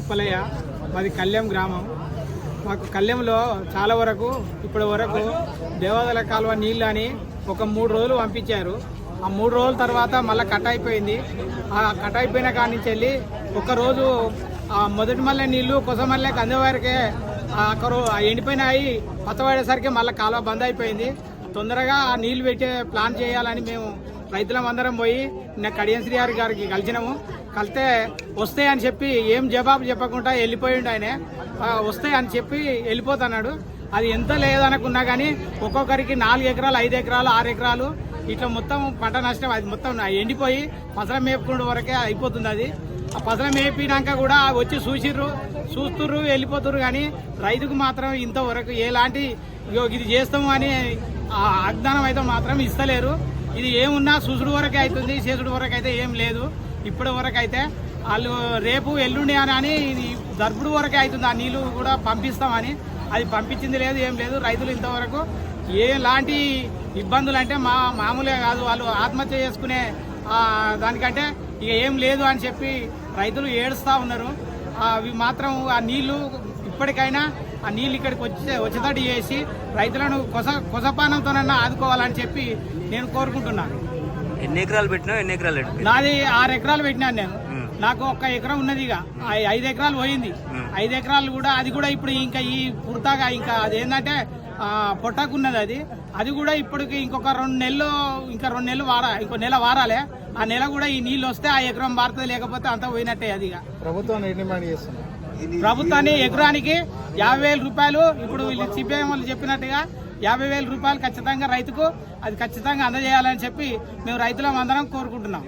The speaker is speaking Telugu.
ఉప్పలయ్య. మాది కళ్యాం గ్రామం. మాకు కళ్యాణంలో చాలా వరకు ఇప్పటి వరకు దేవాదల కాలువ నీళ్ళు అని ఒక మూడు రోజులు పంపించారు. ఆ మూడు రోజుల తర్వాత మళ్ళీ కట్ అయిపోయింది ఆ కట్ అయిపోయిన కాడి నుంచి వెళ్ళి ఒక రోజు ఆ మొదటి మల్లె నీళ్ళు కొసమల్లె కందవారికే అక్కడ ఎండిపోయినాయి. పచ్చబడేసరికి మళ్ళీ కాలువ బంద్ అయిపోయింది. తొందరగా ఆ నీళ్ళు పెట్టే ప్లాన్ చేయాలని మేము రైతులం అందరం పోయి నిన్న కడియం శ్రీ గారి గారికి కలిసినాము. కలితే వస్తాయి అని చెప్పి ఏం జవాబు చెప్పకుండా వెళ్ళిపోయిండు ఆయన. వస్తాయి అని చెప్పి వెళ్ళిపోతున్నాడు. అది ఎంత లేదనుకున్నా కానీ ఒక్కొక్కరికి నాలుగు ఎకరాలు ఐదు ఎకరాలు ఆరు ఎకరాలు ఇట్లా మొత్తం పంట నష్టం అది మొత్తం ఎండిపోయి పసరం మేపుకుండు వరకే అయిపోతుంది అది. ఆ పసరం మేపినాక కూడా వచ్చి చూసిర్రు చూస్తుర్రు వెళ్ళిపోతుర్రు కానీ రైతుకు మాత్రం ఇంతవరకు ఎలాంటి ఇది చేస్తాము అని అజ్ఞానం అయితే మాత్రం ఇస్తలేరు. ఇది ఏమున్నా చూసుడు వరకే అవుతుంది చేసుడు వరకు అయితే ఏం లేదు. ఇప్పటి వరకు అయితే వాళ్ళు రేపు ఎల్లుండి అని అని ఇది దర్పుడు వరకే అవుతుంది. ఆ నీళ్ళు కూడా పంపిస్తామని. అది పంపించింది లేదు ఏం లేదు. రైతులు ఇంతవరకు ఎలాంటి ఇబ్బందులు అంటే మా మామూలే కాదు. వాళ్ళు ఆత్మహత్య చేసుకునే దానికంటే ఇక ఏం లేదు అని చెప్పి రైతులు ఏడుస్తూ ఉన్నారు. అవి మాత్రం ఆ నీళ్ళు ఇప్పటికైనా ఆ నీళ్ళు ఇక్కడికి వచ్చే వచ్చేటట్టు చేసి రైతులను కొస కొసపానంతోనన్నా ఆదుకోవాలని చెప్పి నేను కోరుకుంటున్నాను. ఎన్ని ఎకరాలు పెట్టినావు ఎన్ని ఎకరాలు? నాది ఆరు ఎకరాలు పెట్టినాను నేను. నాకు ఒక్క ఎకరం ఉన్నది ఇక. ఐదు ఎకరాలు పోయింది. ఐదు ఎకరాలు కూడా అది కూడా ఇప్పుడు ఇంకా ఈ పుడతాగా ఇంకా అదేంటంటే ఆ, పొట్టకున్నది అది. అది కూడా ఇప్పటికి ఇంకొక రెండు నెలలు ఇంకా రెండు నెలలు వారా ఇంకో నెల వారాలే. ఆ నెల కూడా ఈ నీళ్ళు వస్తే ఆ ఎకరం మారుతుంది లేకపోతే అంతా పోయినట్టే అది ఇక. ప్రభుత్వాన్ని ఎకరానికి యాభై వేల రూపాయలు ఇప్పుడు వీళ్ళు సిపిఐ వాళ్ళు చెప్పినట్టుగా యాభై వేల రూపాయలు ఖచ్చితంగా రైతుకు అది ఖచ్చితంగా అందజేయాలని చెప్పి మేము రైతులం అందరం కోరుకుంటున్నాం.